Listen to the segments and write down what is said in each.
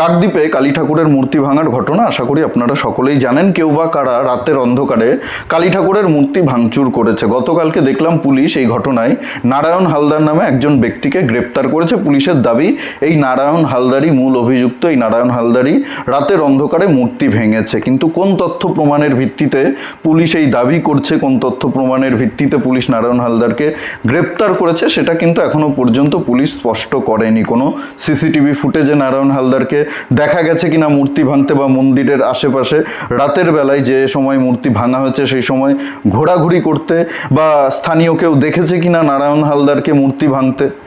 কাকদ্বীপে কালী ঠাকুরের মূর্তি ভাঙার ঘটনা আশা করি আপনারা সকলেই জানেন। কেউ বা কারা রাতের অন্ধকারে কালী ঠাকুরের মূর্তি ভাঙচুর করেছে। গতকালকে দেখলাম পুলিশ এই ঘটনায় নারায়ণ হালদার নামে একজন ব্যক্তিকে গ্রেপ্তার করেছে। পুলিশের দাবি, এই নারায়ণ হালদারই মূল অভিযুক্ত, এই নারায়ণ হালদারই রাতের অন্ধকারে মূর্তি ভেঙেছে। কিন্তু কোন তথ্য প্রমাণের ভিত্তিতে পুলিশ এই দাবি করছে? কোন তথ্য প্রমাণের ভিত্তিতে পুলিশ নারায়ণ হালদারকে গ্রেপ্তার করেছে? সেটা কিন্তু এখনও পর্যন্ত পুলিশ স্পষ্ট করেনি। কোনো সিসিটিভি ফুটেজে নারায়ণ হালদারকে দেখা গেছে কিনা মূর্তি ভাঙতে বা মন্দিরের আশেপাশে, রাতের বেলায় যে সময় মূর্তি ভাঙা হয়েছে সেই সময় ঘোরাঘুরি করতে বা স্থানীয় কেউ দেখেছে কিনা নারায়ণ হালদারকে মূর্তি ভাঙতে?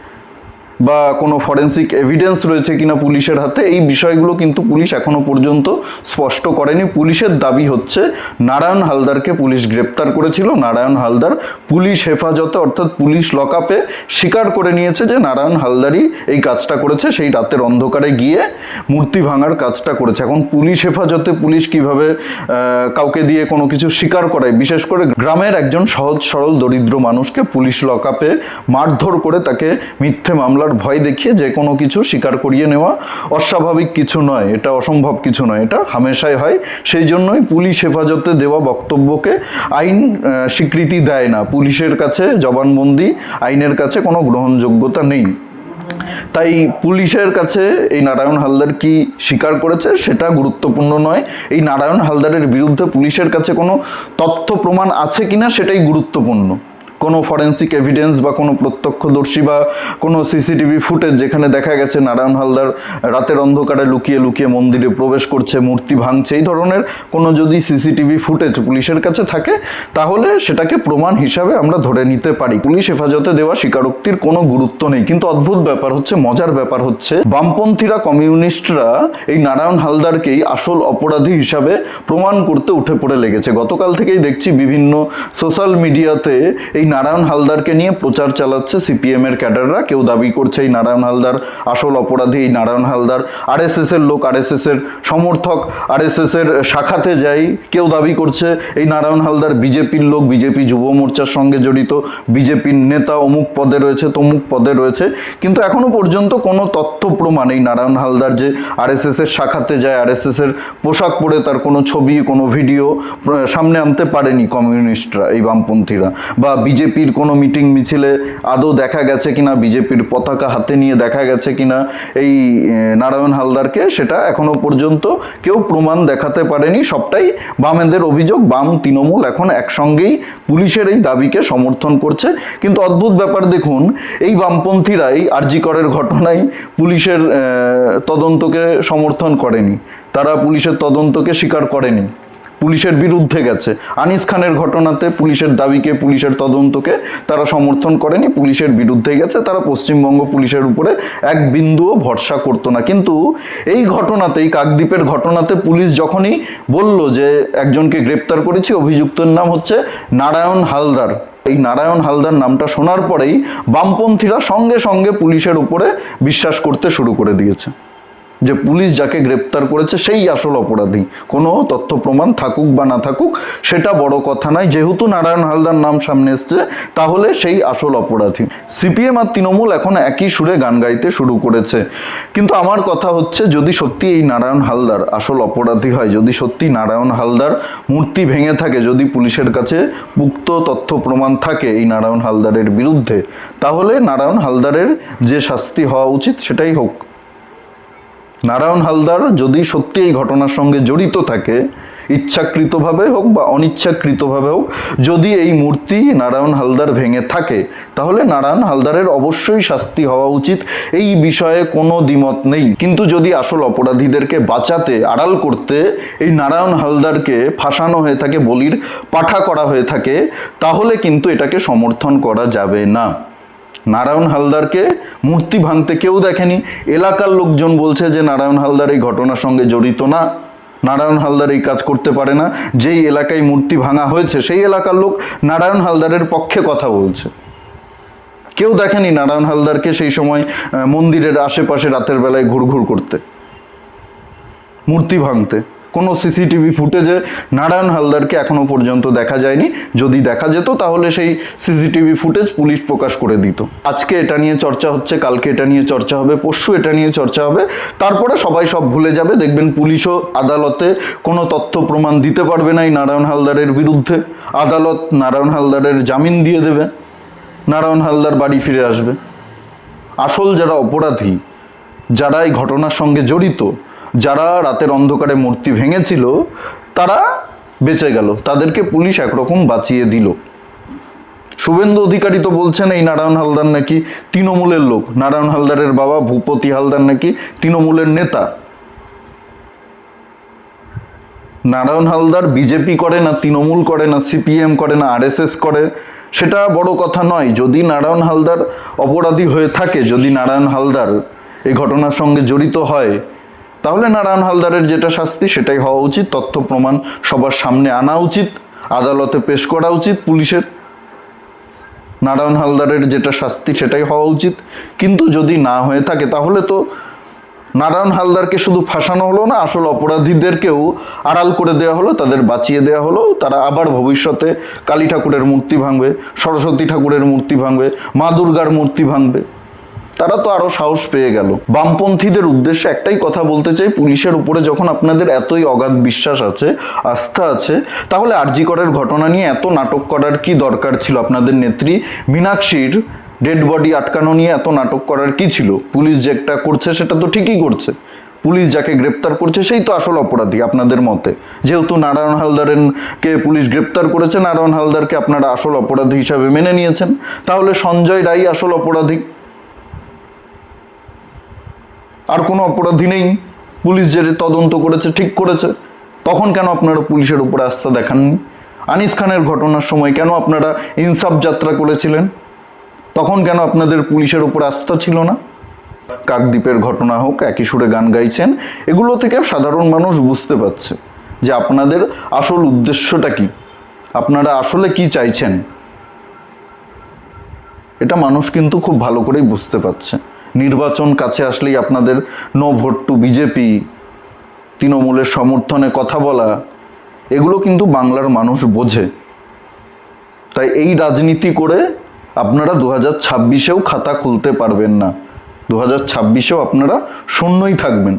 বা কোনো ফরেন্সিক এভিডেন্স রয়েছে কিনা পুলিশের হাতে, এই বিষয়গুলো কিন্তু পুলিশ এখনও পর্যন্ত স্পষ্ট করেনি। পুলিশের দাবি হচ্ছে, নারায়ণ হালদারকে পুলিশ গ্রেপ্তার করেছিল। নারায়ণ হালদার পুলিশ হেফাজতে, অর্থাৎ পুলিশ লকআপে স্বীকার করে নিয়েছে যে নারায়ণ হালদারই এই কাজটা করেছে, সেই রাতের অন্ধকারে গিয়ে মূর্তি ভাঙার কাজটা করেছে। এখন পুলিশ হেফাজতে পুলিশ কীভাবে কাউকে দিয়ে কোনো কিছু স্বীকার করায়? বিশেষ করে গ্রামের একজন সহজ সরল দরিদ্র মানুষকে পুলিশ লকআপে মারধর করে তাকে মিথ্যে মামলার ভয় দেখিয়ে যে কোনো কিছু স্বীকার করিয়ে নেওয়া অস্বাভাবিক কিছু নয়, এটা অসম্ভব কিছু নয়, এটা হামেশাই হয়। সেই জন্যই পুলিশ হেফাজতে দেওয়া বক্তব্যকে আইন স্বীকৃতি দেয় না। পুলিশের কাছে জবানবন্দি, আইনের কাছে কোনো গ্রহণযোগ্যতা নেই। তাই পুলিশের কাছে এই নারায়ণ হালদার কি স্বীকার করেছে সেটা গুরুত্বপূর্ণ নয়। এই নারায়ণ হালদারের বিরুদ্ধে পুলিশের কাছে কোনো তথ্য প্রমাণ আছে কিনা সেটাই গুরুত্বপূর্ণ। কোনো ফরেন্সিক এভিডেন্স বা কোনো প্রত্যক্ষদর্শী বা কোনো সিসিটিভি ফুটেজ যেখানে দেখা গেছে নারায়ণ হালদার রাতের অন্ধকারে লুকিয়ে লুকিয়ে মন্দিরে প্রবেশ করছে, মূর্তি ভাঙছে, এই ধরনের কোনো যদি সিসিটিভি ফুটেজ পুলিশের কাছে থাকে, তাহলে সেটাকে প্রমাণ হিসাবে আমরা ধরে নিতে পারি। পুলিশ হেফাজতে দেওয়া স্বীকারোক্তির কোনো গুরুত্ব নেই। কিন্তু অদ্ভুত ব্যাপার হচ্ছে, মজার ব্যাপার হচ্ছে, বামপন্থীরা, কমিউনিস্টরা এই নারায়ণ হালদারকেই আসল অপরাধী হিসাবে প্রমাণ করতে উঠে পড়ে লেগেছে। গতকাল থেকেই দেখছি বিভিন্ন সোশ্যাল মিডিয়াতে এই নারায়ণ হালদারকে নিয়ে প্রচার চালাচ্ছে সিপিএম এর ক্যাডাররা। কেউ দাবি করছে এই নারায়ণ হালদার আসল অপরাধী, এই নারায়ণ হালদার আরএসএস এর লোক, আরএসএস এর সমর্থক, আরএসএস এর শাখাতে যাই। কেউ দাবি করছে এই নারায়ণ হালদার বিজেপির লোক, বিজেপি যুব মোর্চার সঙ্গে জড়িত। বিজেপির নেতা অমুক পদে রয়েছে, তমুক পদে রয়েছে। কিন্তু এখনও পর্যন্ত কোনো তথ্য প্রমাণ এই নারায়ণ হালদার যে আরএসএস এর শাখাতে যায়, আরএসএস এর পোশাক পরে তার কোনো ছবি, কোনো ভিডিও সামনে আনতে পারেনি কমিউনিস্টরা, এই বামপন্থীরা বা বিজেপির কোনো মিটিং মিছিলে আদৌ দেখা গেছে কিনা, বিজেপির পতাকা হাতে নিয়ে দেখা গেছে কিনা, এই নারায়ণ হালদারকে সেটা এখনও পর্যন্ত কেউ প্রমাণ দেখাতে পারেনি। সবটাই বামেদের অভিযোগ। বাম, তৃণমূল এখন একসঙ্গেই পুলিশের এই দাবিকে সমর্থন করছে। কিন্তু অদ্ভুত ব্যাপার দেখুন, এই বামপন্থীরাই আরজি করের ঘটনায় পুলিশের তদন্তকে সমর্থন করেনি। তারা পুলিশের তদন্তকে স্বীকার করেনি। পুলিশের বিরুদ্ধে গেছে। আনিস খানের ঘটনাতে পুলিশের দাবিকে, পুলিশের তদন্তকে তারা সমর্থন করেনি, পুলিশের বিরুদ্ধে গেছে, তারা পশ্চিমবঙ্গ পুলিশের উপরে এক বিন্দুও ভরসা করতো না। কিন্তু এই ঘটনাতেই, কাকদ্বীপের ঘটনাতে পুলিশ যখনই বলল যে একজনকে গ্রেপ্তার করেছি, অভিযুক্তের নাম হচ্ছে নারায়ণ হালদার। এই নারায়ণ হালদার নামটা শোনার পরেই বামপন্থীরা সঙ্গে সঙ্গে পুলিশের উপরে বিশ্বাস করতে শুরু করে দিয়েছে। যে পুলিশ যাকে গ্রেপ্তার করেছে সেই আসল অপরাধী। কোনো তথ্য প্রমাণ থাকুক বা না থাকুক, সেটা বড় কথা নয়। যেহেতু নারায়ণ হালদার নাম সামনে এসছে, তাহলে সেই আসল অপরাধী। সিপিএম আর তৃণমূল এখন একই সুরে গান গাইতে শুরু করেছে। কিন্তু আমার কথা হচ্ছে, যদি সত্যি এই নারায়ণ হালদার আসল অপরাধী হয়, যদি সত্যি নারায়ণ হালদার মূর্তি ভেঙে থাকে, যদি পুলিশের কাছে পুক্ত তথ্য প্রমাণ থাকে এই নারায়ণ হালদারের বিরুদ্ধে, তাহলে নারায়ণ হালদারের যে শাস্তি হওয়া উচিত সেটাই হোক। নারায়ণ হালদার যদি সত্যি এই ঘটনার সঙ্গে জড়িত থাকে, ইচ্ছাকৃতভাবে হোক বা অনিচ্ছাকৃতভাবে হোক, যদি এই মূর্তি নারায়ণ হালদার ভেঙে থাকে, তাহলে নারায়ণ হালদারের অবশ্যই শাস্তি হওয়া উচিত। এই বিষয়ে কোনো দ্বিমত নেই। কিন্তু যদি আসল অপরাধীদেরকে বাঁচাতে, আড়াল করতে এই নারায়ণ হালদারকে ফাঁসানো হয়ে থাকে, বলির পাঠা করা হয়ে থাকে, তাহলে কিন্তু এটাকে সমর্থন করা যাবে না। নারায়ণ হালদারকে মূর্তি ভাঙতে কেউ দেখেনি। এলাকার লোকজন বলছে যে নারায়ণ হালদার এই ঘটনার সঙ্গে জড়িত না। নারায়ণ হালদার এই কাজ করতে পারে না। যেই এলাকায় মূর্তি ভাঙা হয়েছে, সেই এলাকার লোক নারায়ণ হালদারের পক্ষে কথা বলছে। কেউ দেখেনি নারায়ণ হালদারকে সেই সময় মন্দিরের আশেপাশে রাতের বেলায় ঘুরঘুর করতে। মূর্তি ভাঙতে। কোনো সিসিটিভি ফুটেজে নারায়ণ হালদারকে এখনও পর্যন্ত দেখা যায়নি। যদি দেখা যেত, তাহলে সেই সিসিটিভি ফুটেজ পুলিশ প্রকাশ করে দিত। আজকে এটা নিয়ে চর্চা হচ্ছে, কালকে এটা নিয়ে চর্চা হবে, পরশু এটা নিয়ে চর্চা হবে। তারপরে সবাই সব ভুলে যাবে, দেখবেন পুলিশও আদালতে কোনো তথ্য প্রমাণ দিতে পারবে না এই নারায়ণ হালদারের বিরুদ্ধে। আদালত নারায়ণ হালদারের জামিন দিয়ে দেবে। নারায়ণ হালদার বাড়ি ফিরে আসবে। আসল যারা অপরাধী, যারা এই ঘটনার সঙ্গে জড়িত যারা রাতের অন্ধকারে মূর্তি ভেঙেছিল, তারা বেঁচে গেল। তাদেরকে পুলিশ একরকম বাঁচিয়ে দিল। শুভেন্দু অধিকারী তো বলছেন, এই নারায়ণ হালদার নাকি তৃণমূলের লোক। নারায়ণ হালদারের বাবা ভূপতি হালদার নাকি তৃণমূলের নেতা। নারায়ণ হালদার বিজেপি করে না, তৃণমূল করে না, সিপিএম করে না, আরএসএস করে, সেটা বড় কথা নয়। যদি নারায়ণ হালদার অপরাধী হয়ে থাকে, যদি নারায়ণ হালদার এই ঘটনার সঙ্গে জড়িত হয় তাহলে নারায়ণ হালদারের যেটা শাস্তি, সেটাই হওয়া উচিত। তথ্য প্রমাণ সবার সামনে আনা উচিত। আদালতে পেশ করা উচিত পুলিশের। নারায়ণ হালদারের যেটা শাস্তি, সেটাই হওয়া উচিত। কিন্তু যদি না হয়ে থাকে, তাহলে তো নারায়ণ হালদারকে শুধু ফাঁসানো হলো না, আসল অপরাধীদেরকেও আড়াল করে দেওয়া হলো, তাদের বাঁচিয়ে দেওয়া হলো। তারা আবার ভবিষ্যতে কালী ঠাকুরের মূর্তি ভাঙবে, সরস্বতী ঠাকুরের মূর্তি ভাঙবে, মা দুর্গার মূর্তি ভাঙবে। তারা তো আরও সাহস পেয়ে গেল। বামপন্থীদের উদ্দেশ্যে একটাই কথা বলতে চাই, পুলিশের উপরে যখন আপনাদের এতই অগাধ বিশ্বাস আছে, আস্থা আছে, তাহলে আরজিকরের ঘটনা নিয়ে এত নাটক করার কি দরকার ছিল আপনাদের নেত্রী? মীনাক্ষীর ডেড বডি আটকানো নিয়ে এত নাটক করার কি ছিল? পুলিশ যেটা করছে, সেটা তো ঠিকই করছে। পুলিশ যাকে গ্রেপ্তার করছে, সেই তো আসল অপরাধী আপনাদের মতে। যেহেতু নারায়ণ হালদারের কে পুলিশ গ্রেপ্তার করেছে, নারায়ণ হালদারকে আপনারা আসল অপরাধী হিসাবে মেনে নিয়েছেন। তাহলে সঞ্জয় রায় আসল অপরাধী? আর কোনো অপরাধী নেই। পুলিশ যে তদন্ত করেছে, ঠিক করেছে। তখন কেন আপনারা পুলিশের উপরে আস্থা দেখাননি? আনিস খানের ঘটনার সময় কেন আপনারা ইনসাফ যাত্রা করেছিলেন? তখন কেন আপনাদের পুলিশের উপর আস্থা ছিল না? কাকদ্বীপের ঘটনা হোক, একই সুরে গান গাইছেন, এগুলো থেকে সাধারণ মানুষ বুঝতে পারছে যে আপনাদের আসল উদ্দেশ্যটা কি। আপনারা আসলে কি চাইছেন? এটা মানুষ কিন্তু খুব ভালো করেই বুঝতে পারছে। নির্বাচন কাছে আসলেই আপনাদের নো ভোট টু বিজেপি, তৃণমূলের সমর্থনে কথা বলা, এগুলো কিন্তু বাংলার মানুষ বোঝে। তাই এই রাজনীতি করে আপনারা দু হাজার ছাব্বিশেও খাতা খুলতে পারবেন না। দু হাজার ছাব্বিশেও আপনারা শূন্যই থাকবেন।